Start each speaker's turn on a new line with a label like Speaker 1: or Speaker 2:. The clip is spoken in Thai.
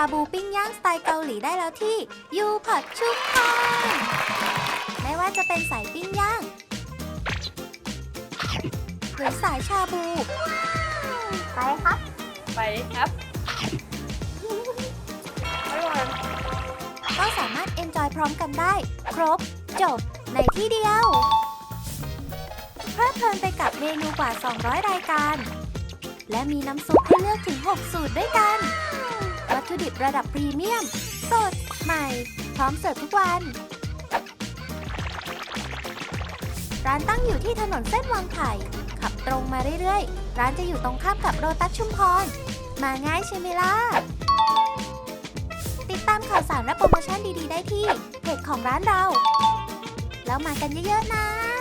Speaker 1: าบูปิ้งย่างสไตล์เกาหลีได้แล้วที่ยูพอตชุมพรไม่ว่าจะเป็นสายปิ้งย่างหรือสายชาบู ไปครับ
Speaker 2: ไปครับอร่อย
Speaker 1: ก็สามารถเอนจอยพร้อมกันได้ ครบ จบ ในที่เดียวเพลิดเพลินไปกับเมนูกว่า 200 รายการ และมีน้ำซุปให้เลือกถึง 6 สูตรด้วยกันวัต ถุดิบระดับพรีเมียม สด ใหม่ พร้อมเสิร์ฟทุกวัน ร้านตั้งอยู่ที่ถนนเส้นวังไผ่ขับตรงมาเรื่อยๆ ร้านจะอยู่ตรงข้ามกับโรตัสชุมพร มาง่ายใช่ไหมล่ะ ติดตามข่าวสารและโปรโมชั่นดีๆ ได้ที่เพจของร้านเรา แล้วมากันเยอะๆนะ